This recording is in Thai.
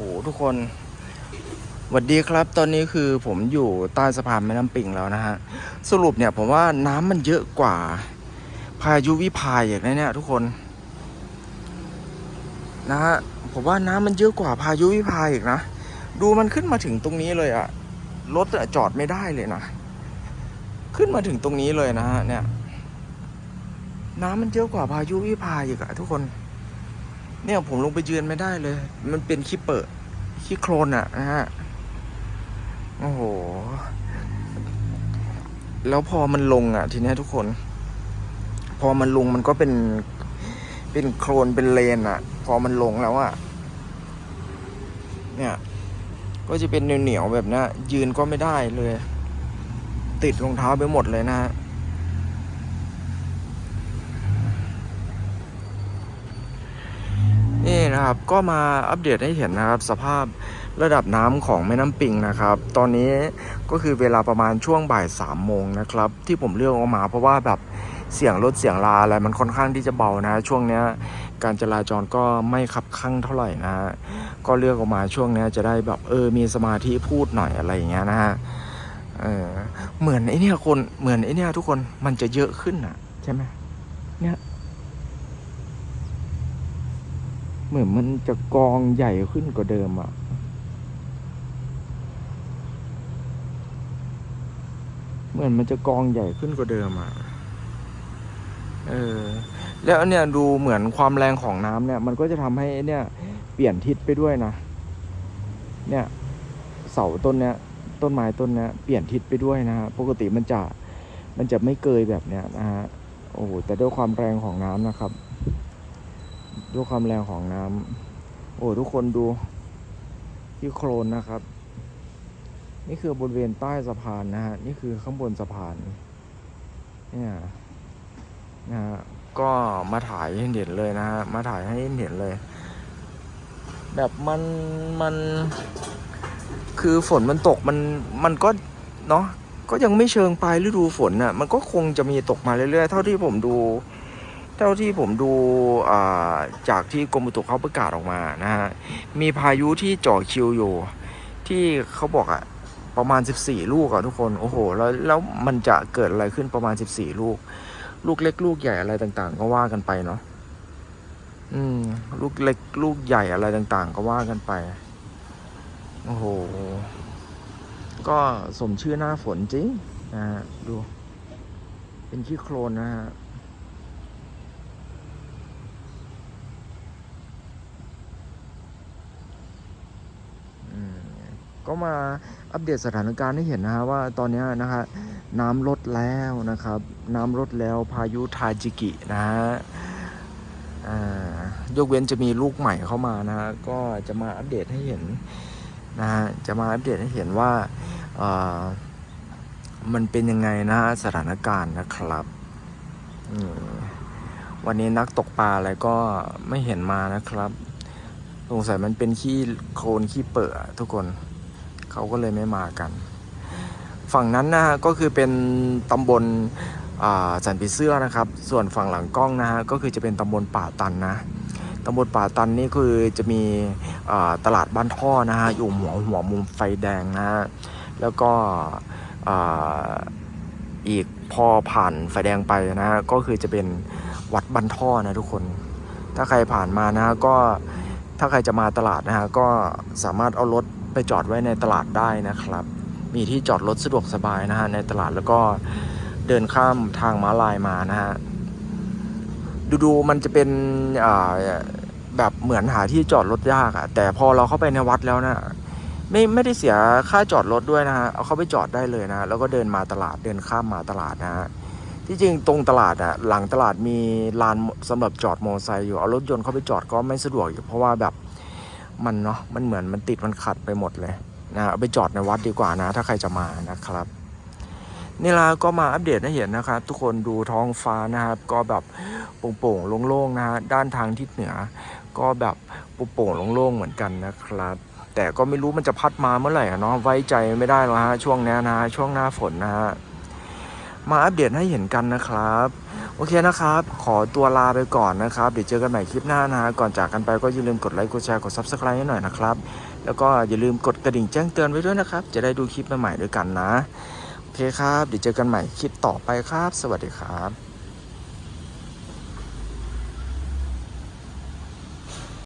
อ้ทุกคนสวัสดีครับ ตอนนี้คือผมอยู่ใต้สะพานแม่น้ำปิงแล้วนะฮะ สรุปเนี่ยผมว่าน้ำมันเยอะกว่า พายุวิภาอย่างนี้เนี่ยทุกคน นะฮะ ผมว่าน้ำมันเยอะกว่าพายุวิภาอีกนะ ดูมันขึ้นมาถึงตรงนี้เลยอะรถจอดไม่ได้เลยนะ ขึ้นมาถึงตรงนี้เลยนะฮะเนี่ย น้ำมันเยอะกว่าพายุวิภาอีกอะทุกคน เนี่ยผมลงไปยืนไม่ได้เลย มันเป็นขี้เปิดขี้โคลนอะนะฮะ โอ้โห แล้วพอมันลงอะทีนี้ทุกคน พอมันลงมันก็เป็น เป็นโคลนเป็นเลนอะพอมันลงแล้วอะเนี่ย ก็จะเป็นเหนียวๆแบบนี้ยยืนก็ไม่ได้เลย ติดรองเท้าไปหมดเลยนะฮะ นะครับ ก็มาอัปเดตให้เห็นนะครับ สภาพระดับน้ำของแม่น้ำปิงนะครับ ตอนนี้ก็คือเวลาประมาณช่วงบ่ายสามโมงนะครับ ที่ผมเลือกออกมาเพราะว่าแบบเสียงรถเสียงลาอะไรมันค่อนข้างที่จะเบานะ ช่วงเนี้ยการจราจรก็ไม่ขับข้างเท่าไหร่นะฮะก็เลือกออกมาช่วงเนี้ยจะได้แบบเออมีสมาธิพูดหน่อยอะไรอย่างเงี้ยนะฮะเออเหมือนไอเนี้ยคนเหมือนไอเนี้ยทุกคนมันจะเยอะขึ้นอะ ใช่ไหมเนี่ย เหมือนมันจะกองใหญ่ขึ้นกว่าเดิมอะ่ะ เหมือนมันจะกองใหญ่ขึ้นกว่าเดิมอะ่ะ เออ แล้วเนี่ยดูเหมือนความแรงของน้ำเนี่ย มันก็จะทำให้เนี่ย เปลี่ยนทิศไปด้วยนะ เนี่ย เสาต้นเนี้ย ต้นไม้ต้นเนี้ยเปลี่ยนทิศไปด้วยนะฮะ ปกติมันจะ มันจะไม่เกยแบบเนี้ยนะฮะ โอ้โห แต่ด้วยความแรงของน้ำนะครับ ด้วยความแรงของน้ำโอ้ทุกคนดูที่โคลนนะครับ นี่คือบริเวณใต้สะพานนะฮะนี่คือข้างบนสะพานเนี่ยนะฮะก็มาถ่ายให้เห็นเลยนะฮะมาถ่ายให้เห็นเลย แบบมันมันคือฝนมันตกมันมันก็เนาะก็ยังไม่เชิงปลายฤดูฝนน่ะ มันก็คงจะมีตกมาเรื่อยๆ เท่าที่ผมดู เท่าที่ผมดูจากที่กรมอุตุเขาประกาศออกมานะฮะมีพายุที่จ่อคิวอยู่ ที่เขาบอกอะประมาณ 14 ลูกอะทุกคนโอ้โหแล้วแล้วมันจะเกิดอะไรขึ้นประมาณ 14 ลูก ลูกเล็กลูกใหญ่อะไรต่างๆ ก็ว่ากันไปเนาะอืมลูกเล็กลูกใหญ่อะไรต่างๆ ก็ว่ากันไปโอ้โหก็สมชื่อหน้าฝนจริงนะฮะดู เป็นขี้โคลนนะฮะ ก็มาอัปเดตสถานการณ์ให้เห็นนะฮะว่าตอนนี้นะฮะน้ำลดแล้วนะครับ น้ำลดแล้วพายุทาจิกินะฮะยกเว้นจะมีลูกใหม่เข้ามานะฮะก็จะมาอัปเดตให้เห็นนะฮะจะมาอัปเดตให้เห็นว่าเออมันเป็นยังไงนะฮะสถานการณ์นะครับวันนี้นักตกปลาอะไรก็ไม่เห็นมานะครับ สงสัยมันเป็นขี้โคลนขี้เปื่อทุกคน เขาก็เลยไม่มากัน ฝั่งนั้นนะฮะก็คือเป็นตำบลสันปีเสื้อนะครับ ส่วนฝั่งหลังกล้องนะฮะก็คือจะเป็นตำบลป่าตันนะตำบลป่าตันนี่คือจะมีตลาดบ้านท่อนะฮะอยู่หัวหัวมุมไฟแดงนะฮะแล้วก็ออีกพอผ่านไฟแดงไปนะฮะก็คือจะเป็นวัดบ้านท่อนะทุกคน ถ้าใครผ่านมานะฮะก็ถ้าใครจะมาตลาดนะฮะก็สามารถเอารถ ไปจอดไว้ในตลาดได้นะครับ มีที่จอดรถสะดวกสบายนะฮะในตลาดแล้วก็เดินข้ามทางม้าลายมานะฮะดูดูมันจะเป็นแบบเหมือนหาที่จอดรถยากอะแต่พอเราเข้าไปในวัดแล้วนะไม่ไม่ได้เสียค่าจอดรถด้วยนะฮะเอาเข้าไปจอดได้เลยนะแล้วก็เดินมาตลาดเดินข้ามมาตลาดนะฮะที่จริงตรงตลาดอะหลังตลาดมีลานสำหรับจอดมอเตอร์ไซค์อยู่เอารถยนต์เข้าไปจอดก็ไม่สะดวกอยู่เพราะว่าแบบ มันเนาะมันเหมือนมันติดมันขัดไปหมดเลยนะเอาไปจอดในวัดดีกว่านะ ถ้าใครจะมานะครับนี่ละก็มาอัปเดตให้เห็นนะครับ ทุกคนดูท้องฟ้านะครับ ก็แบบโปร่งๆโล่งๆนะฮะด้านทางทิศเหนือ ก็แบบโปร่งๆโล่งๆเหมือนกันนะครับ แต่ก็ไม่รู้มันจะพัดมาเมื่อไหร่เนาะไว้ใจไม่ได้หรอกฮะช่วงนี้นะฮะช่วงหน้าฝนนะฮะ มาอัปเดตให้เห็นกันนะครับ โอเคนะครับ ขอตัวลาไปก่อนนะครับ เดี๋ยวเจอกันใหม่คลิปหน้านะฮะก่อนจากกันไปก็อย่าลืมกดไลค์กดแชร์กด subscribe ให้หน่อยนะครับ แล้วก็อย่าลืมกดกระดิ่งแจ้งเตือนไว้ด้วยนะครับ จะได้ดูคลิปใหม่ๆด้วยกันนะ โอเคครับ เดี๋ยวเจอกันใหม่คลิปต่อไปครับ สวัสดีครับ